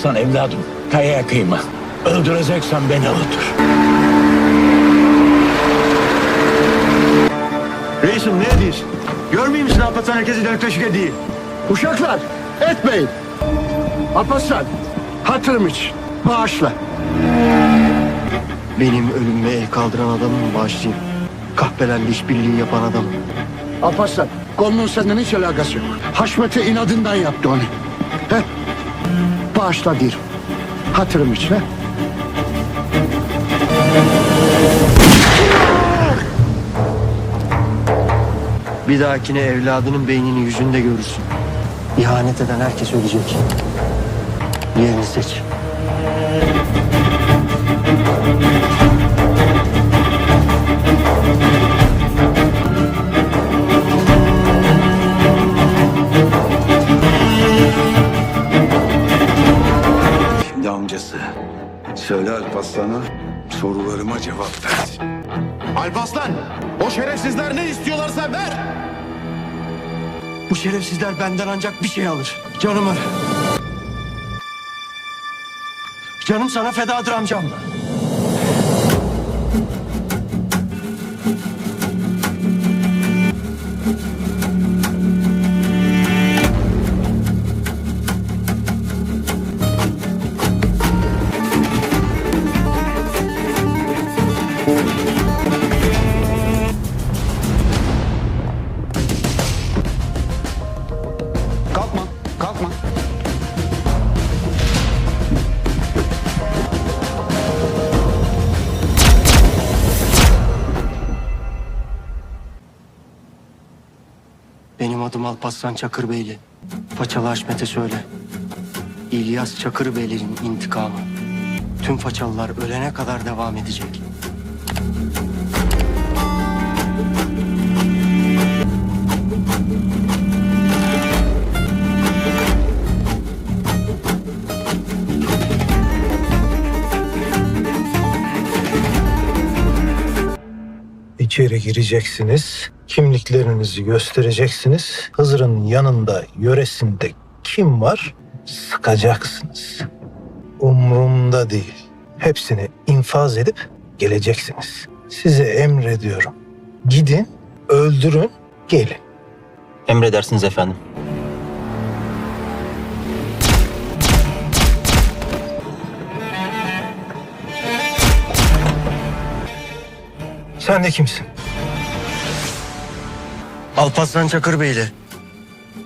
Alparslan evladım. Kayaya kıyma. Öldüreceksen beni öldür. Reisim ne ediyorsun? Görmeyeyim misin Alparslan herkesi dönüp teşvik ediyor? Uşaklar etmeyin. Alparslan hatırım için bağışla. Benim ölümüme el kaldıran adamı bağışlayayım. Kahpelerle işbirliği yapan adam. Alparslan konunun senden hiç alakası yok. Haşmet'e inadından yaptı onu. He? Bağışla diyorum. Hatırım için he? Bir dahakine evladının beynini yüzünde görürsün. İhanet eden herkes ölecek. Yerini seç. Amcası. Söyle Alparslan'a sorularıma cevap versin. Alparslan! O şerefsizler ne istiyorlarsa ver! Bu şerefsizler benden ancak bir şey alır. Canımı. Canım sana fedadır amcam. Benim adım Alparslan Çakırbeyli. Façalı Haşmet'e söyle. İlyas Çakırbeyli'nin intikamı. Tüm façalılar ölene kadar devam edecek. İçeri gireceksiniz, kimliklerinizi göstereceksiniz. Hızır'ın yanında, yöresinde kim var sıkacaksınız. Umrumda değil. Hepsini infaz edip geleceksiniz. Size emrediyorum. Gidin, öldürün, gelin. Emredersiniz efendim. Sen de kimsin? Alparslan Çakırbeyli.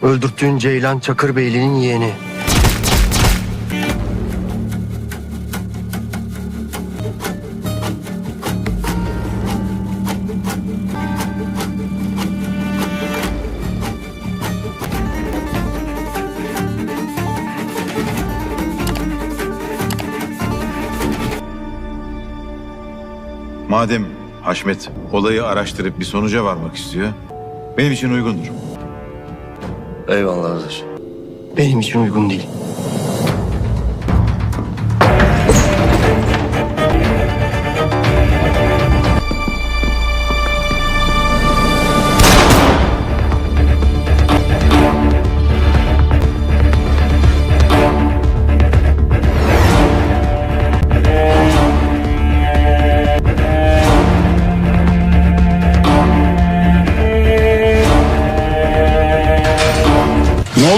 Öldürttüğün Ceylan Çakırbeyli'nin yeğeni. Madem Haşmet olayı araştırıp bir sonuca varmak istiyor, benim için uygundur. Eyvallah Hızır. Benim için uygun değil.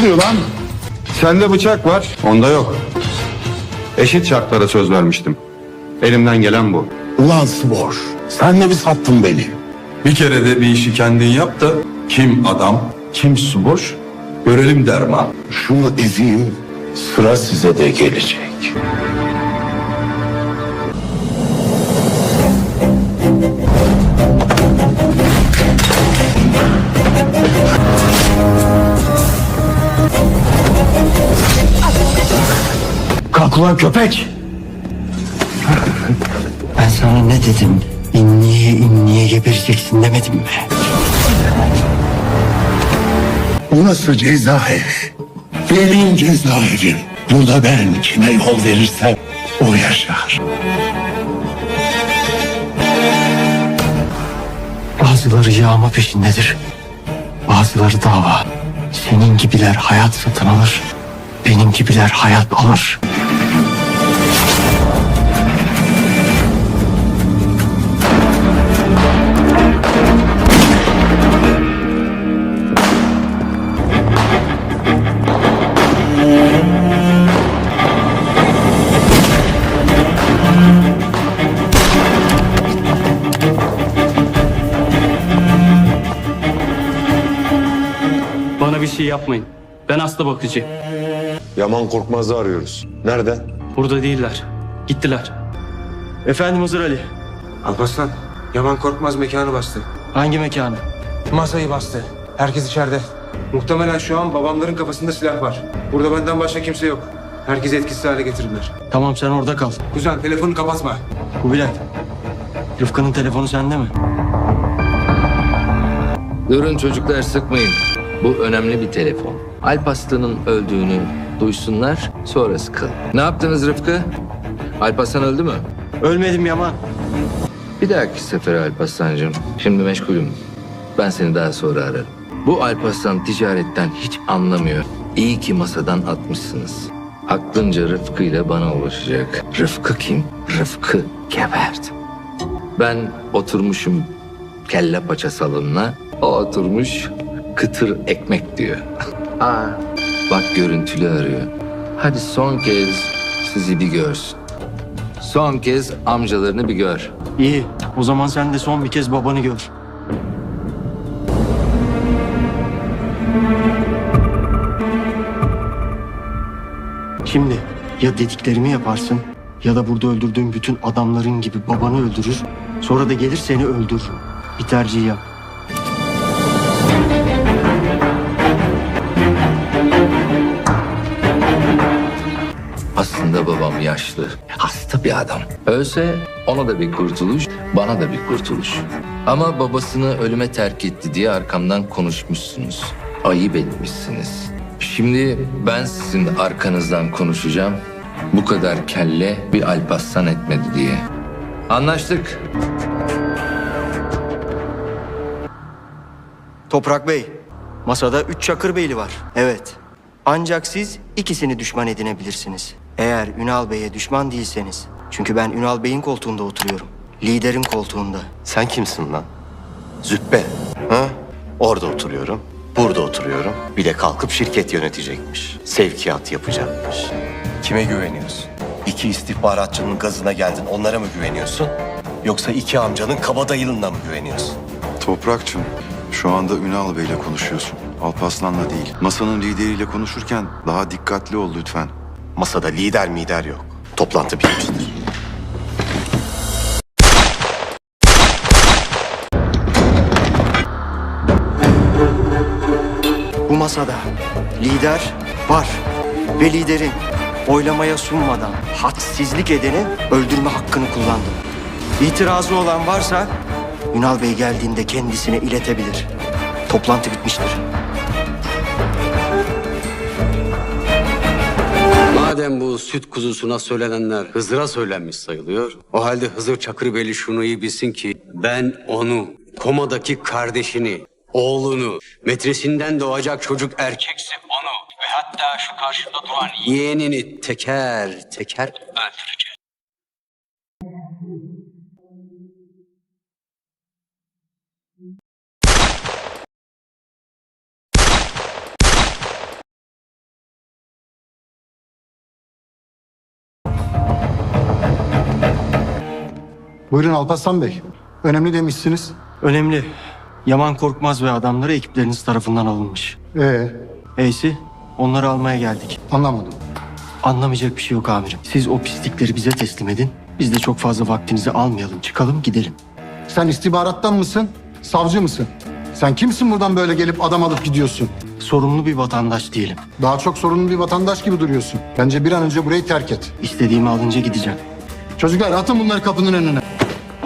Oluyor lan? Sende bıçak var, onda yok. Eşit şartlara söz vermiştim. Elimden gelen bu. Ulan Spor. Sen de bir sattın beni. Bir kere de bir işi kendin yap da kim adam, kim boş görelim derman. Şunu ezeyim. Sıra size de gelecek. Kalk ulan köpek. Ben sana ne dedim? İnniye inniye gebereceksin demedim mi? Burası cezaevi. Benim cezaevim. Burada ben kime yol verirsem o yaşar. Bazıları yağma peşindedir. Bazıları dava. Senin gibiler hayat satın alır gibiler hayat alır. Bana bir şey yapmayın. Ben hasta bakıcı. Yaman Korkmaz'ı arıyoruz. Nerede? Burada değiller. Gittiler. Efendim Hızır Ali. Alparslan, Yaman Korkmaz mekanı bastı. Hangi mekanı? Masayı bastı. Herkes içeride. Muhtemelen şu an babamların kafasında silah var. Burada benden başka kimse yok. Herkesi etkisiz hale getirdiler. Tamam sen orada kal. Kuzen telefonu kapatma. Kubilay. Rıfkı'nın telefonu sende mi? Durun çocuklar sıkmayın. Bu önemli bir telefon. Alp Aslan'ın öldüğünü duysunlar sonra sıkın. Ne yaptınız Rıfkı? Alp Aslan öldü mü? Ölmedim Yaman. Bir dahaki sefer Alp Aslancığım. Şimdi meşgulüm. Ben seni daha sonra ararım. Bu Alp Aslan ticaretten hiç anlamıyor. İyi ki masadan atmışsınız. Aklınca Rıfkı ile bana ulaşacak. Rıfkı kim? Rıfkı geberdi. Ben oturmuşum kelle paça salonuna. O oturmuş kıtır ekmek diyor. Aa, bak görüntülü arıyor. Hadi son kez sizi bir görsün. Son kez amcalarını bir gör. İyi. O zaman sen de son bir kez babanı gör. Şimdi ya dediklerimi yaparsın ya da burada öldürdüğün bütün adamların gibi babanı öldürür. Sonra da gelir seni öldürür. Bir tercih yap. Aslında babam yaşlı, hasta bir adam. Ölse ona da bir kurtuluş, bana da bir kurtuluş. Ama babasını ölüme terk etti diye arkamdan konuşmuşsunuz. Ayıp etmişsiniz. Şimdi ben sizin arkanızdan konuşacağım. Bu kadar kelle bir Alparslan etmedi diye. Anlaştık. Toprak Bey, masada üç Çakır Beyli var. Evet. Ancak siz ikisini düşman edinebilirsiniz. Eğer Ünal Bey'e düşman değilseniz. Çünkü ben Ünal Bey'in koltuğunda oturuyorum. Liderin koltuğunda. Sen kimsin lan? Züppe. Ha? Orada oturuyorum. Burada oturuyorum. Bir de kalkıp şirket yönetecekmiş. Sevkiyat yapacakmış. Kime güveniyorsun? İki istihbaratçının gazına geldin. Onlara mı güveniyorsun? Yoksa iki amcanın kabadayılığına mı güveniyorsun? Toprakçım, şu anda Ünal Bey'le konuşuyorsun. Alpaslan'la değil. Masanın lideriyle konuşurken daha dikkatli ol lütfen. Masada lider mider yok. Toplantı bitmiştir. Bu masada lider var. Ve liderin oylamaya sunmadan hadsizlik edenin öldürme hakkını kullandı. İtirazı olan varsa Ünal Bey geldiğinde kendisine iletebilir. Toplantı bitmiştir. Madem bu süt kuzusuna söylenenler Hızır'a söylenmiş sayılıyor. O halde Hızır Çakırbeyli şunu iyi bilsin ki ben onu, komadaki kardeşini, oğlunu, metresinden doğacak çocuk erkekse onu ve hatta şu karşıda duran yeğenini teker teker öldüreceğim. Buyurun Alparslan Bey. Önemli demişsiniz. Önemli. Yaman Korkmaz ve adamları ekipleriniz tarafından alınmış. Ee, Eysi, onları almaya geldik. anlamadım. Anlamayacak bir şey yok amirim. Siz o pislikleri bize teslim edin. Biz de çok fazla vaktinizi almayalım. Çıkalım gidelim. Sen istihbarattan mısın? Savcı mısın? Sen kimsin buradan böyle gelip adam alıp gidiyorsun? Sorumlu bir vatandaş diyelim. Daha çok sorunlu bir vatandaş gibi duruyorsun. Bence bir an önce burayı terk et. İstediğimi alınca gideceğim. Çocuklar atın bunları kapının önüne.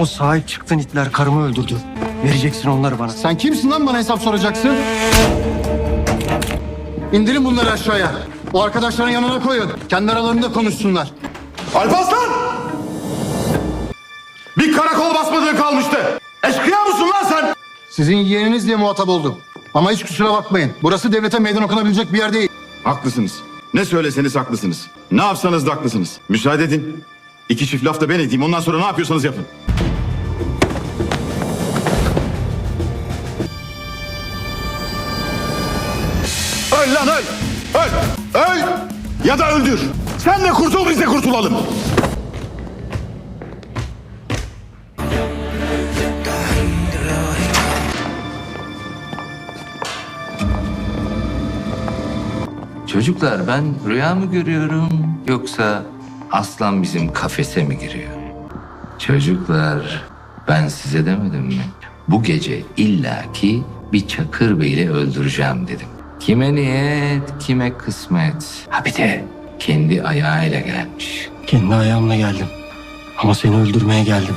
O sahip çıktın itler karımı öldürdü. Vereceksin onları bana. Sen kimsin lan bana hesap soracaksın? İndirin bunları aşağıya. O arkadaşların yanına koyun. Kendi aralarında konuşsunlar. Alparslan! Bir karakol basmadığın kalmıştı. Eşkıya mısın lan sen? Sizin yeğeniniz diye muhatap oldum. Ama hiç kusura bakmayın. Burası devlete meydan okunabilecek bir yer değil. Haklısınız. Ne söyleseniz haklısınız. Ne yapsanız da haklısınız. Müsaade edin. İki çift laf da ben edeyim. Ondan sonra ne yapıyorsanız yapın. Lan öl! Öl! Öl! Ya da öldür. Sen de kurtul biz de kurtulalım. Çocuklar ben rüya mı görüyorum yoksa aslan bizim kafese mi giriyor? Çocuklar ben size demedim mi? Bu gece illaki bir Çakır Bey'i öldüreceğim dedim. Kime niyet, kime kısmet. Ha bir de kendi ayağıyla gelmiş. Kendi ayağımla geldim. Ama seni öldürmeye geldim.